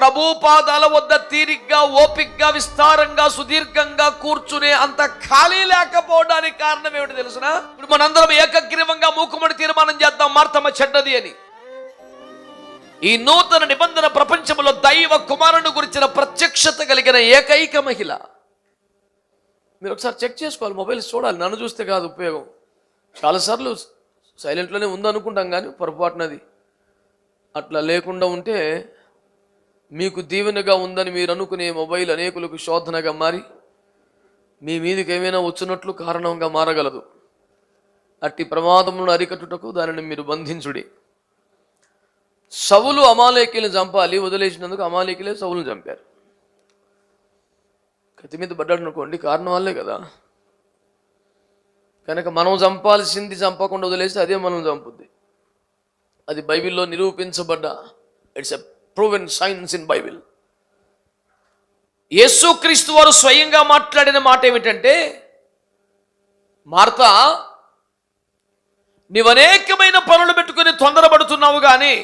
ప్రభు పాదాల వద్ద తీరిగ్గా ఓపిగ్గా విస్తారంగా సుదీర్ఘంగా కూర్చునే అంత ఖాళీ లేకపోవడానికి కారణం ఏమిటి తెలుసిన? ఇప్పుడు మనందరం ఏకగ్రీవంగా మూకుమడి తీర్మానం చేద్దాం మార్తమ్మ చెడ్డది అని. ఈ నూతన నిబంధన ప్రపంచంలో దైవ కుమారుని గురించిన ప్రత్యక్షత కలిగిన ఏకైక మహిళ. మీరు ఒకసారి చెక్ చేసుకోవాలి మొబైల్ చూడాలి నన్ను చూస్తే కాదు ఉపయోగం. చాలాసార్లు సైలెంట్లోనే ఉందనుకుంటాం కానీ పొరపాటునది. అట్లా లేకుండా ఉంటే మీకు దీవెనగా ఉందని మీరు అనుకునే మొబైల్ అనేకులకు శోధనగా మారి మీ మీదకి ఏమైనా వచ్చినట్లు కారణంగా మారగలదు. అట్టి ప్రమాదములను అరికట్టుటకు దానిని మీరు బంధించుడి. సవులు అమాలేకీలను చంపాలి వదిలేసినందుకు అమాలేకీలే సవులను చంపారు. కత్తి మీద పడ్డాడు అనుకోండి కారణం వల్లే కదా. కనుక మనం చంపాల్సింది చంపకుండా వదిలేస్తే అదే మనం చంపుద్ది. అది బైబిల్లో నిరూపించబడ్డ it's a proven science in Bible యేసుక్రీస్తు వారు స్వయంగా మాట్లాడిన మాట ఏమిటంటే మార్త నీవు అనేకమైన పనులు పెట్టుకుని తొందరపడుతున్నావు కానీ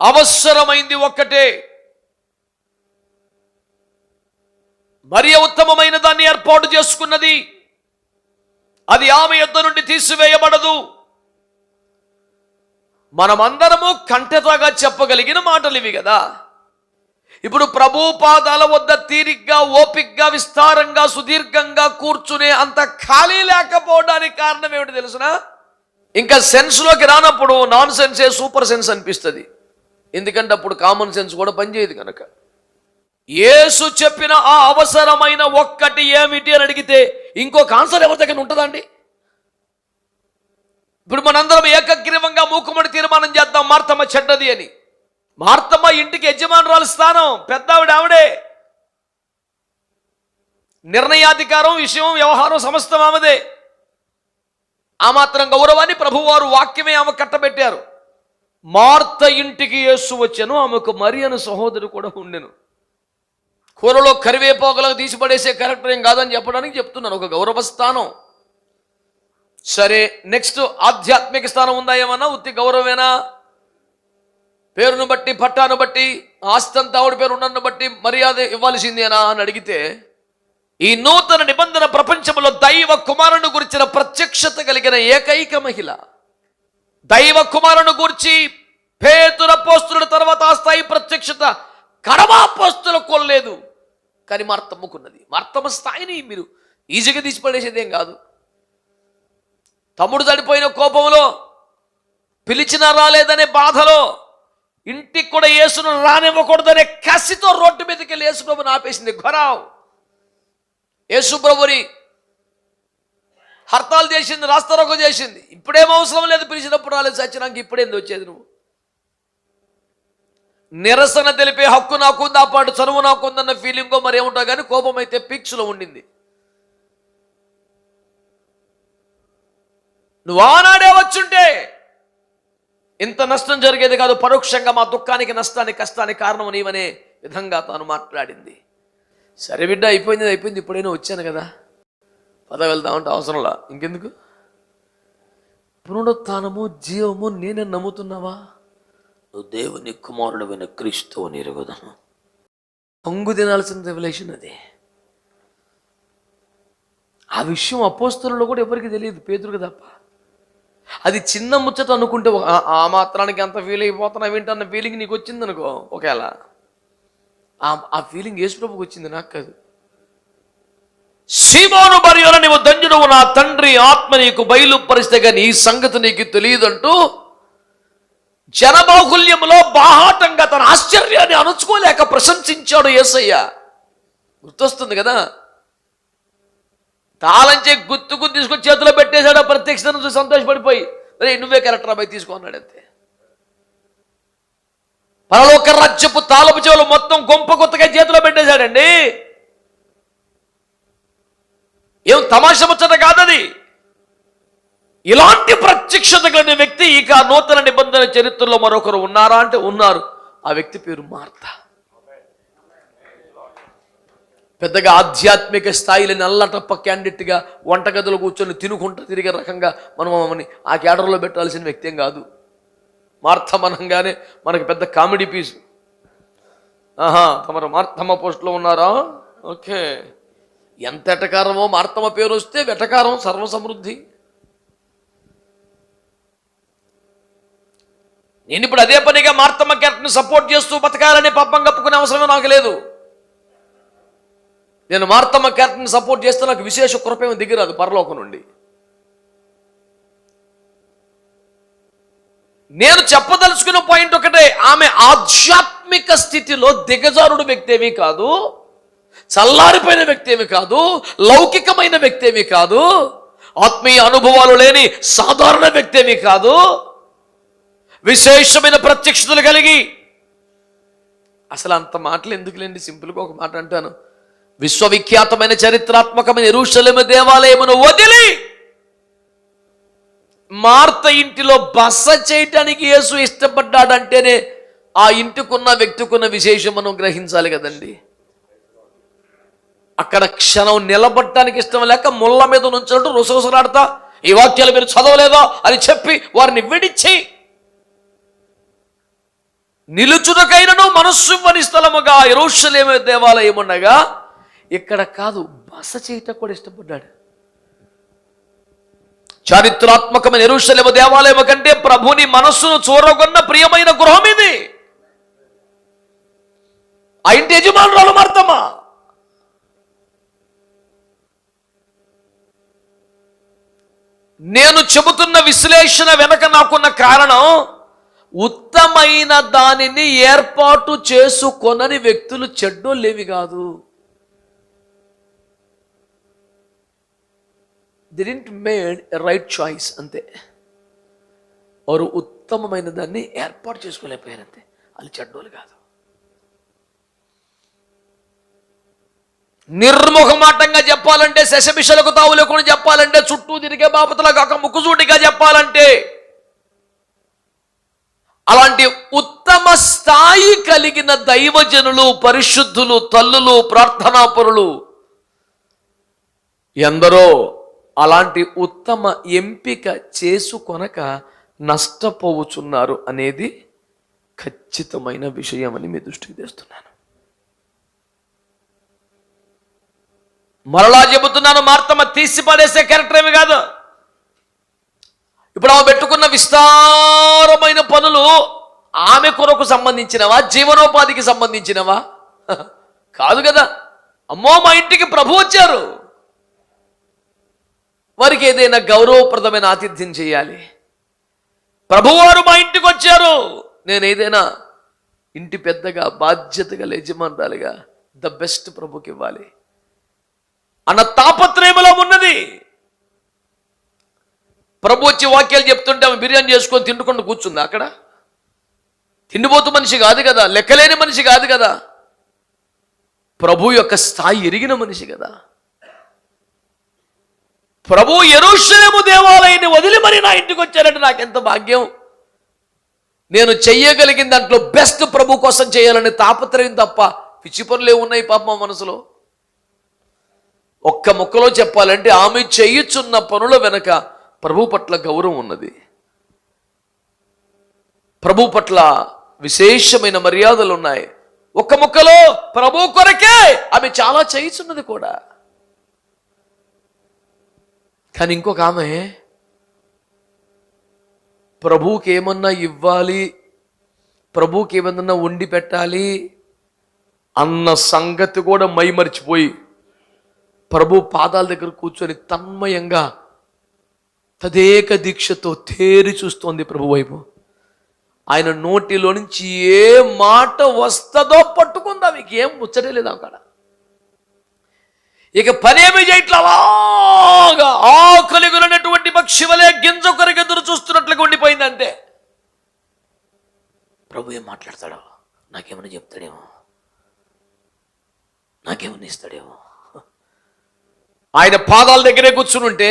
అవసరమైంది ఒక్కటే. మరి ఉత్తమమైన దాన్ని ఏర్పాటు చేసుకున్నది అది ఆమె యొద్ద నుండి తీసివేయబడదు. మనమందరము కంటెతగా చెప్పగలిగిన మాటలు ఇవి కదా. ఇప్పుడు ప్రభు పాదాల వద్ద తీరిగ్గా ఓపిగ్గా విస్తారంగా సుదీర్ఘంగా కూర్చునే అంత ఖాళీ లేకపోవడానికి కారణం ఏమిటి తెలుసునా? ఇంకా సెన్స్లోకి రానప్పుడు నాన్ సెన్సే సూపర్ సెన్స్ అనిపిస్తుంది. ఎందుకంటే అప్పుడు కామన్ సెన్స్ కూడా పనిచేయదు కనుక. యేసు చెప్పిన ఆ అవసరమైన ఒక్కటి ఏమిటి అని అడిగితే ఇంకొక ఆన్సర్ ఎవరి దగ్గర ఉంటుందండి? ఇప్పుడు మనందరం ఏకగ్రీవంగా మూకుమడి తీర్మానం చేద్దాం. మార్తమ్మ చెడ్డది అని. మార్తమ్మ ఇంటికి యజమానురాలు స్థానం. పెద్ద ఆవిడ ఆవిడే నిర్ణయాధికారం విషయం వ్యవహారం సమస్తం ఆమెదే. ఆ మాత్రం గౌరవాన్ని ప్రభువారు వాక్యమే ఆమె కట్టబెట్టారు. మార్త ఇంటికి యేసు వచ్చాను ఆమెకు మరి అని సహోదరు కూడా ఉండెను. కూరలో కరివేపోకలకు తీసిపడేసే కరెక్టర్ ఏం కాదని చెప్పడానికి చెప్తున్నాను. ఒక గౌరవ స్థానం. సరే నెక్స్ట్ ఆధ్యాత్మిక స్థానం ఉందా ఏమన్నా? ఉత్తి గౌరవేనా? పేరును బట్టి పట్టాను బట్టి ఆస్తంతా ఆవిడ పేరు ఉన్నను బట్టి మర్యాద ఇవ్వాల్సిందేనా అని అడిగితే ఈ నూతన నిబంధన ప్రపంచంలో దైవ కుమారుని గురించిన ప్రత్యక్షత కలిగిన ఏకైక మహిళ దైవ కుమారుని గురించి పేతుర పోస్తుల తర్వాత ఆ స్థాయి ప్రత్యక్షత కడమా పోస్తుల కొల్లేదు. కానీ మార్తమ్మకున్నది మార్తమ్మ స్థాయిని మీరు ఈజీగా తీసిపడేసేది ఏం కాదు. తమ్ముడు చనిపోయిన కోపంలో పిలిచినా రాలేదనే బాధలో ఇంటికి కూడా యేసును రానివ్వకూడదనే కసితో రోడ్డు మీదకి వెళ్ళి యేసుప్రభుని ఆపేసింది. ఘొరావ్ యేసుప్రభుని హర్తాలు చేసింది రాస్తారోకో చేసింది. ఇప్పుడేం అవసరం లేదు పిలిచినప్పుడు రాలేదు సచ్చినాక ఇప్పుడేంది వచ్చేది నువ్వు? నిరసన తెలిపే హక్కు నాకుందా పాటు చనువు నాకుందన్న ఫీలింగో మరి కానీ కోపం అయితే పిక్స్లో ఉండింది. నువ్వు ఆనాడే వచ్చుంటే ఇంత నష్టం జరిగేది కాదు పరోక్షంగా మా దుఃఖానికి నష్టానికి కష్టానికి కారణం నీవనే విధంగా తాను మాట్లాడింది. సరే బిడ్డ అయిపోయింది అయిపోయింది ఇప్పుడైనా వచ్చాను కదా. పద వెళ్దామంటే అవసరంలా ఇంకెందుకు? పునరుత్నము జీవము నేనే నమ్ముతున్నావా? నువ్వు దేవుని కుమారుడమైన క్రీస్తువు అని హంగు పొంగు తినాల్సిన రెవల్యూషన్ అది. ఆ విషయం అపోస్తులలో కూడా ఎవరికి తెలియదు పేదరుకు తప్ప. అది చిన్న ముచ్చట అనుకుంటే ఆ- మాత్రానికి అంత ఫీల్ అయిపోతున్నావు ఏంటన్న ఫీలింగ్ నీకు వచ్చింది అనుకో ఒకవేళ. ఆ ఆ ఫీలింగ్ యేసుప్రభుకి వచ్చింది నాకు కాదు. సీమోను బరియోన నీవు దంజుడవు నా తండ్రి ఆత్మ నీకు బయలుపరిస్తే కానీ ఈ సంగతి నీకు తెలియదంటూ జనబాహుల్యంలో బాహాటంగా తన ఆశ్చర్యాన్ని అణుచుకోలేక ప్రశంసించాడు యేసయ్య. గుర్తొస్తుంది కదా? తాళంచే గుత్తుకు తీసుకొని చేతిలో పెట్టేశాడు ఆ ప్రత్యక్షతను చూసి సంతోషపడిపోయి అదే నువ్వే కరెక్టర్ అబ్బాయి తీసుకున్నాడు అంతే. పరలోక రాజ్యపు తాలపు చెవులు మొత్తం గొంప కొత్తగా చేతిలో పెట్టేశాడండి. ఏం తమాష ముచ్చట కాదది. ఇలాంటి ప్రత్యక్షత కలిగిన వ్యక్తి ఇక నూతన నిబంధన చరిత్రలో మరొకరు ఉన్నారా అంటే ఉన్నారు. ఆ వ్యక్తి పేరు మార్త. పెద్దగా ఆధ్యాత్మిక స్థాయిలో నల్లటప్ప క్యాండిడేట్గా వంటగదిలో కూర్చొని తినుకుంటూ తిరిగే రకంగా మనం మమ్మల్ని ఆ క్యాడర్లో పెట్టాల్సిన వ్యక్తేం కాదు. మార్తమనంగానే మనకి పెద్ద కామెడీ పీస్. ఆహా తమరు మార్తమ్మ పోస్ట్లో ఉన్నారా? ఓకే. ఎంత ఎటకారమో మార్తమ్మ పేరు వస్తే వెటకారం సర్వసమృద్ధి. నేను ఇప్పుడు అదే పనిగా మార్తమ్మ క్యారెక్టర్ని సపోర్ట్ చేస్తూ బతకాలని పాపం కప్పుకునే అవసరమే నాకు లేదు. నేను మార్తమ్మ క్యారెక్టర్ని సపోర్ట్ చేస్తే నాకు విశేష కృపేమి దిగిరాదు పరలోకం నుండి. నేను చెప్పదలుచుకున్న పాయింట్ ఒకటే ఆమె ఆధ్యాత్మిక స్థితిలో దిగజారుడు వ్యక్తి ఏమీ కాదు చల్లారిపోయిన వ్యక్తి ఏమి కాదు లౌకికమైన వ్యక్తి ఏమి కాదు ఆత్మీయ అనుభవాలు లేని సాధారణ వ్యక్తి ఏమి కాదు విశేషమైన ప్రత్యక్షతలు కలిగి. అసలు అంత మాటలు ఎందుకులేండి? సింపుల్గా ఒక మాట అంటాను. విశ్వవిఖ్యాతమైన చరిత్రాత్మకమైన ఎరుషలేమ దేవాలయమును వదిలి మార్త ఇంటిలో బస చేయటానికి యేసు ఇష్టపడ్డాడంటేనే ఆ ఇంటికున్న వ్యక్తికున్న విశేషం మనం గ్రహించాలి కదండి. అక్కడ క్షణం నిలబడటానికి ఇష్టం లేక ముళ్ళ మీద నుంచినట్టు రుసరుసలాడతా ఈ వాక్యాలు మీరు చదవలేదా? అని చెప్పి వారిని విడిచి నిలుచుటకైనను మనస్సు ఇవ్వని స్థలముగా ఎరుషలేమ దేవాలయం ఉండగా ఇక్కడ కాదు బస చేయటం కూడా ఇష్టపడ్డాడు. చారిత్రాత్మకమైన ఎరుషలేమ దేవాలయం కంటే ప్రభుని మనస్సును చూరగొన్న ప్రియమైన గృహం ఇది. ఆ ఇంటి యజమానురాలు మార్తమ్మా. నేను చెబుతున్న విశ్లేషణ వెనక నాకున్న కారణం ఉత్తమైన దానిని ఏర్పాటు చేసుకొనని వ్యక్తులు చెడ్డోళ్ళేవి కాదు. దిడింట్ మేడ్ రైట్ చాయిస్ అంతే. వారు ఉత్తమమైన దాన్ని ఏర్పాటు చేసుకోలేకపోయారు అంతే వాళ్ళు చెడ్డోళ్ళు కాదు. నిర్ముఖమాటంగా చెప్పాలంటే శశమిషలకు తావు లేకుండా చెప్పాలంటే చుట్టూ తిరిగే బాపతల కాక ముక్కుసూటిగా చెప్పాలంటే అలాంటి ఉత్తమ స్థాయి కలిగిన దైవజనులు పరిశుద్ధులు తల్లులు ప్రార్థనాపరులు ఎందరో అలాంటి ఉత్తమ ఎంపిక చేసుకొనక నష్టపోవుచున్నారు అనేది ఖచ్చితమైన విషయం అని మీ దృష్టికి తెస్తున్నాను. మరలా చెబుతున్నాను మార్తమ్మ తీసి పడేసే క్యారెక్టర్ ఏమి కాదు. ఇప్పుడు ఆమె పెట్టుకున్న విస్తారమైన పనులు ఆమె కొరకు సంబంధించినవా జీవనోపాధికి సంబంధించినవా? కాదు కదా. అమ్మో మా ఇంటికి ప్రభు వచ్చారు. వారికి ఏదైనా గౌరవప్రదమైన ఆతిథ్యం చేయాలి. ప్రభువారు మా ఇంటికి వచ్చారు. నేను ఏదైనా ఇంటి పెద్దగా బాధ్యతగా యజమానురాలిగా ద బెస్ట్ ప్రభుకి ఇవ్వాలి. అన్న తాపత్రయములో ఉన్నది. ప్రభు వచ్చి వాక్యాలు చెప్తుంటే ఆమె బిర్యానీ చేసుకొని తిండుకుండా కూర్చుంది. అక్కడ తిండిపోతు మనిషి కాదు కదా లెక్కలేని మనిషి కాదు కదా. ప్రభు యొక్క స్థాయి ఎరిగిన మనిషి కదా. ప్రభు ఎరుషలేము దేవాలయాన్ని వదిలి మరి నా ఇంటికి వచ్చారంటే నాకెంత భాగ్యం? నేను చెయ్యగలిగిన దాంట్లో బెస్ట్ ప్రభు కోసం చేయాలని తాపత్రయం తప్ప పిచ్చి పనులు ఏమున్నాయి పాప మా మనసులో? ఒక్క ముక్కలో చెప్పాలంటే ఆమె చేయుచున్న పనుల వెనక ప్రభు పట్ల గౌరవం ఉన్నది. ప్రభు పట్ల విశేషమైన మర్యాదలు ఉన్నాయి. ఒక్క ముక్కలో ప్రభు కొరకే ఆమె చాలా చేయుచున్నది కూడా. కానీ ఇంకొక ఆమె ప్రభువుకి ఏమన్నా ఇవ్వాలి? ప్రభువుకి ఏమన్నా వండి పెట్టాలి? అన్న సంగతి కూడా మైమరిచిపోయి ప్రభు పాదాల దగ్గర కూర్చొని తన్మయంగా తదేక దీక్షతో తేరి చూస్తోంది ప్రభు వైపు. ఆయన నోటిలో నుంచి ఏ మాట వస్తుందో పట్టుకుందా మీకు ఏం ముచ్చటే లేదు అక్కడ ఇక పనేమి చేయట్లా అలాగా ఆకలి గురైనటువంటి పక్షి వలె గింజ కొరకు ఎదురు చూస్తున్నట్లుగా ఉండిపోయింది అంతే ప్రభు ఏం మాట్లాడతాడో? నాకేమైనా చెప్తాడేమో? నాకేమైనా ఇస్తాడేమో? ఆయన పాదాల దగ్గరే కూర్చుని ఉంటే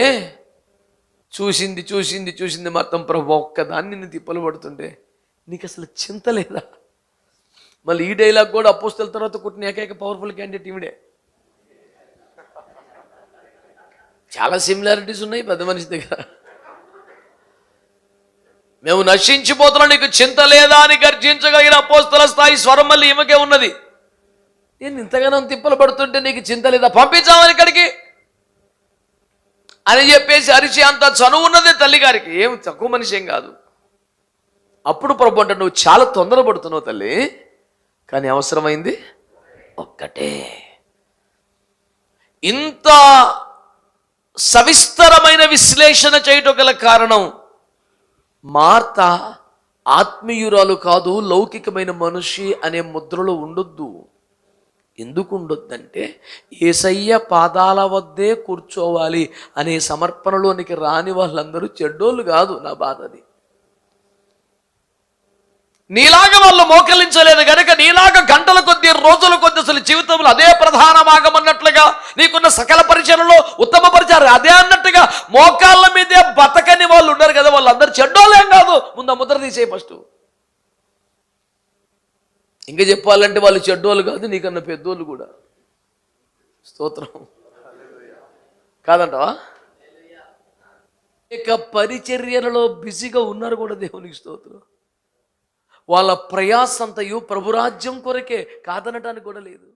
చూసింది చూసింది చూసింది మొత్తం ప్రభు ఒక్కదాన్ని నేను తిప్పలు పడుతుంటే నీకు అసలు చింత లేదా? మళ్ళీ ఈ డైలాగ్ కూడా అపోస్తుల తర్వాత కుట్టిన ఏకైక పవర్ఫుల్ క్యాండిడేట్ ఈవిడే. చాలా సిమిలారిటీస్ ఉన్నాయి పెద్ద మనిషి దగ్గర. మేము నశించిపోతున్నాం నీకు చింత లేదా అని గర్జించగలిగిన అపోస్తల స్థాయి స్వరం మళ్ళీ ఈమెకే ఉన్నది. నేను ఇంతగానో తిప్పలు పడుతుంటే నీకు చింత లేదా? పంపించామని ఇక్కడికి? అని చెప్పేసి అరిచి అంత చనువు ఉన్నది తల్లి గారికి ఏం తక్కువ మనిషి ఏం కాదు. అప్పుడు ప్రభు అంటే నువ్వు చాలా తొందరపడుతున్నావు తల్లి. కానీ అవసరమైంది ఒక్కటే. ఇంత సవిస్తరమైన విశ్లేషణ చేయటం గల కారణం మార్త ఆత్మీయురాలు కాదు లౌకికమైన మనిషి అనే ముద్రలో ఉండొద్దు. ఎందుకు ఉండొద్దంటే ఏసయ్య పాదాల వద్దే కూర్చోవాలి అనే సమర్పణలోనికి రాని వాళ్ళందరూ చెడ్డోళ్ళు కాదు నా బాధ అది నీలాగా వాళ్ళు మోకలించలేదు కనుక నీలాగా గంటల కొద్ది రోజుల కొద్ది అసలు జీవితంలో అదే ప్రధాన భాగం అన్నట్లుగా నీకున్న సకల పరిచయంలో ఉత్తమ పరిచయం. అదే అన్నట్టుగా మోకాళ్ళ మీదే బతకని వాళ్ళు ఉన్నారు కదా వాళ్ళందరూ చెడ్డోళ్ళేం కాదు. ముందు ముద్ర తీసే ఫస్ట్. ఇంకా చెప్పాలంటే వాళ్ళు చెడ్డోళ్ళు కాదు నీకన్నా పెద్దోళ్ళు కూడా. స్తోత్రం. కాదంటవా? ఇక పరిచర్యలలో బిజీగా ఉన్నారు కూడా దేవునికి స్తోత్రం. వాళ్ళ ప్రయాసంతయు ప్రభురాజ్యం కొరకే కాదనటానికి కూడా లేదు.